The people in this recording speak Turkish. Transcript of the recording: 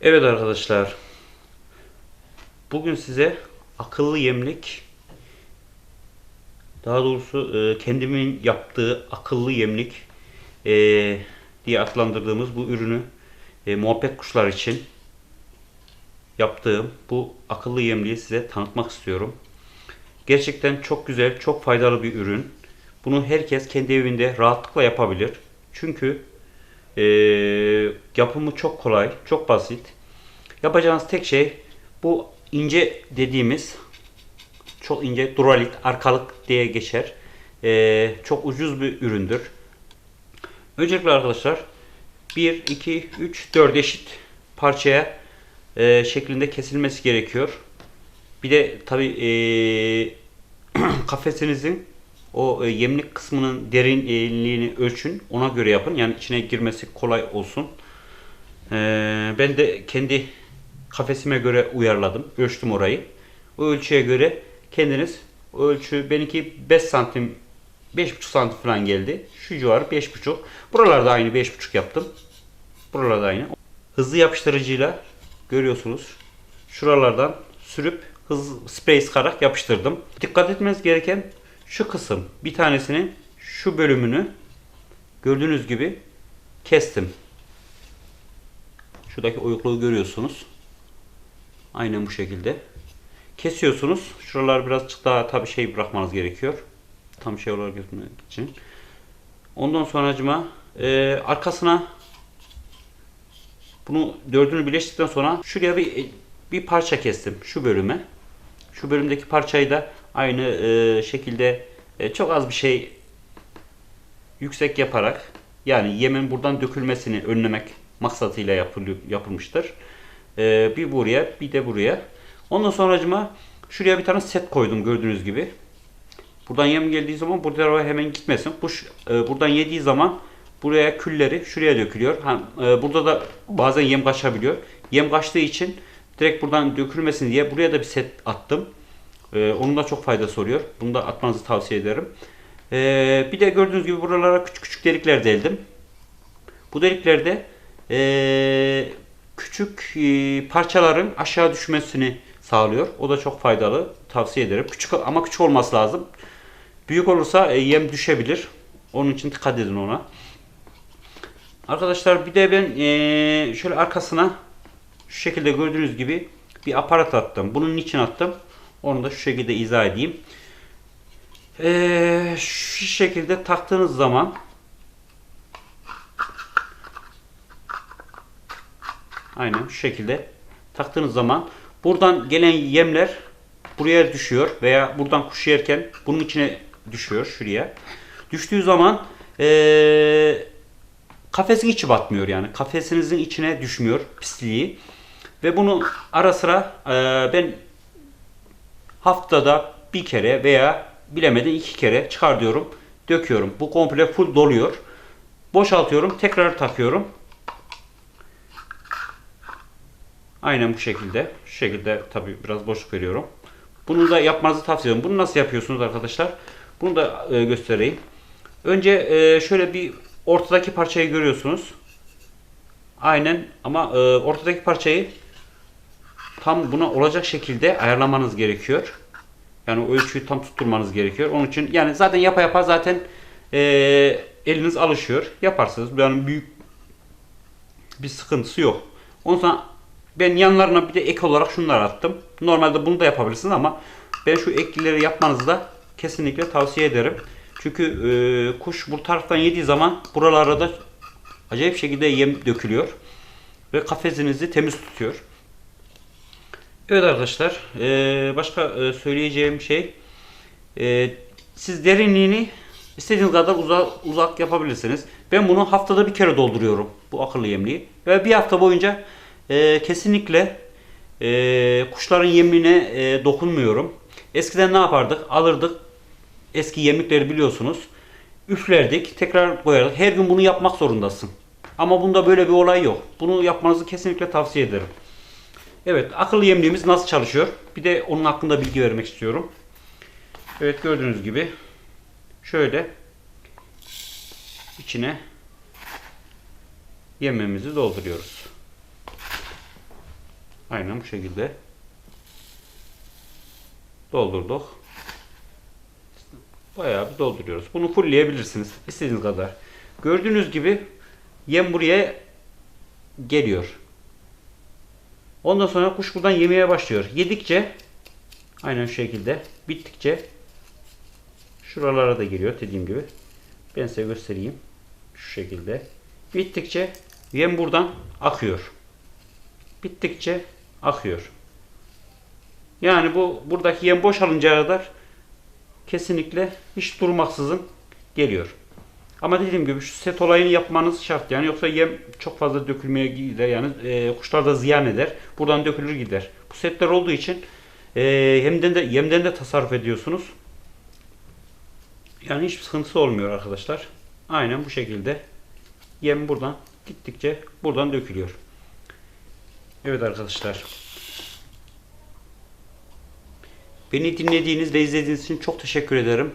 Evet arkadaşlar. Bugün size akıllı yemlik daha doğrusu e, kendimin yaptığı akıllı yemlik e, diye adlandırdığımız bu ürünü e, muhabbet kuşlar için yaptığım bu akıllı yemliği size tanıtmak istiyorum. Gerçekten çok güzel, çok faydalı bir ürün. Bunu herkes kendi evinde rahatlıkla yapabilir. Çünkü e, yapımı çok kolay, çok basit. Yapacağınız tek şey bu ince dediğimiz çok ince duralit, arkalık diye geçer. E, çok ucuz bir üründür. Öncelikle arkadaşlar 1, 2, 3, 4 eşit parçaya e, şeklinde kesilmesi gerekiyor. Bir de tabi e, kafesinizin o e, yemlik kısmının derinliğini ölçün. Ona göre yapın. Yani içine girmesi kolay olsun. E, ben de kendi kafesime göre uyarladım. Ölçtüm orayı. O ölçüye göre kendiniz o ölçü benimki 5 santim 5,5 santim falan geldi. Şu civarı 5,5. Buralarda aynı 5,5 yaptım. Buralarda aynı. Hızlı yapıştırıcıyla görüyorsunuz. Şuralardan sürüp hız sprey sıkarak yapıştırdım. Dikkat etmeniz gereken şu kısım. Bir tanesinin şu bölümünü gördüğünüz gibi kestim. Şuradaki oyukluğu görüyorsunuz. Aynen bu şekilde. Kesiyorsunuz. Şuralar birazcık daha tabi şey bırakmanız gerekiyor. Tam şey olarak yapmak için. Ondan sonracıma e, arkasına bunu dördünü birleştirdikten sonra şuraya bir bir parça kestim şu bölüme. Şu bölümdeki parçayı da aynı e, şekilde e, çok az bir şey yüksek yaparak yani yemin buradan dökülmesini önlemek maksatıyla yapılmıştır. E, bir buraya bir de buraya. Ondan sonracıma şuraya bir tane set koydum gördüğünüz gibi. Buradan yem geldiği zaman burada hemen gitmesin. Kuş e, buradan yediği zaman buraya külleri şuraya dökülüyor. Ha, e, burada da bazen yem kaçabiliyor. Yem kaçtığı için direkt buradan dökülmesin diye buraya da bir set attım. E, onun da çok faydası oluyor. Bunu da atmanızı tavsiye ederim. E, bir de gördüğünüz gibi buralara küçük küçük delikler deldim. Bu deliklerde e, küçük e, parçaların aşağı düşmesini sağlıyor. O da çok faydalı. Tavsiye ederim. Küçük ama küçük olması lazım. Büyük olursa e, yem düşebilir. Onun için dikkat edin ona. Arkadaşlar bir de ben e, şöyle arkasına şu şekilde gördüğünüz gibi bir aparat attım. Bunun için attım? Onu da şu şekilde izah edeyim. E, şu şekilde taktığınız zaman aynen şu şekilde taktığınız zaman buradan gelen yemler buraya düşüyor veya buradan kuş yerken bunun içine düşüyor şuraya. Düştüğü zaman ee, kafesin içi batmıyor yani. Kafesinizin içine düşmüyor pisliği. Ve bunu ara sıra e, ben haftada bir kere veya bilemeden iki kere çıkar diyorum. Döküyorum. Bu komple full doluyor. Boşaltıyorum. Tekrar takıyorum. Aynen bu şekilde. Şu şekilde tabi biraz boşluk veriyorum. Bunu da yapmanızı tavsiye ederim. Bunu nasıl yapıyorsunuz arkadaşlar? Bunu da e, göstereyim. Önce e, şöyle bir ortadaki parçayı görüyorsunuz. Aynen ama e, ortadaki parçayı tam buna olacak şekilde ayarlamanız gerekiyor. Yani o ölçüyü tam tutturmanız gerekiyor. Onun için yani zaten yapa yapa zaten e, eliniz alışıyor. Yaparsınız. Yani büyük bir sıkıntısı yok. Ondan sonra ben yanlarına bir de ek olarak şunları attım. Normalde bunu da yapabilirsiniz ama ben şu eklileri yapmanızı da kesinlikle tavsiye ederim. Çünkü e, kuş bu taraftan yediği zaman buralara da acayip şekilde yem dökülüyor. Ve kafesinizi temiz tutuyor. Evet arkadaşlar. E, başka e, söyleyeceğim şey. E, siz derinliğini istediğiniz kadar uzak, uzak yapabilirsiniz. Ben bunu haftada bir kere dolduruyorum. Bu akıllı yemliği. Ve bir hafta boyunca kesinlikle kuşların yemine e, dokunmuyorum. Eskiden ne yapardık? Alırdık. Eski yemlikleri biliyorsunuz. Üflerdik. Tekrar koyardık. Her gün bunu yapmak zorundasın. Ama bunda böyle bir olay yok. Bunu yapmanızı kesinlikle tavsiye ederim. Evet. Akıllı yemliğimiz nasıl çalışıyor? Bir de onun hakkında bilgi vermek istiyorum. Evet gördüğünüz gibi şöyle içine yememizi dolduruyoruz. Aynen bu şekilde. Doldurduk. Bayağı bir dolduruyoruz. Bunu fullleyebilirsiniz. istediğiniz kadar. Gördüğünüz gibi yem buraya geliyor. Ondan sonra kuş buradan yemeye başlıyor. Yedikçe aynen şu şekilde bittikçe şuralara da geliyor dediğim gibi. Ben size göstereyim. Şu şekilde. Bittikçe yem buradan akıyor. Bittikçe akıyor. Yani bu buradaki yem boşalıncaya kadar kesinlikle hiç durmaksızın geliyor. Ama dediğim gibi şu set olayını yapmanız şart yani yoksa yem çok fazla dökülmeye gider yani e, kuşlar da ziyan eder. Buradan dökülür gider. Bu setler olduğu için e, yemden de yemden de tasarruf ediyorsunuz. Yani hiçbir sıkıntısı olmuyor arkadaşlar. Aynen bu şekilde yem buradan gittikçe buradan dökülüyor. Evet arkadaşlar. Beni dinlediğiniz ve izlediğiniz için çok teşekkür ederim.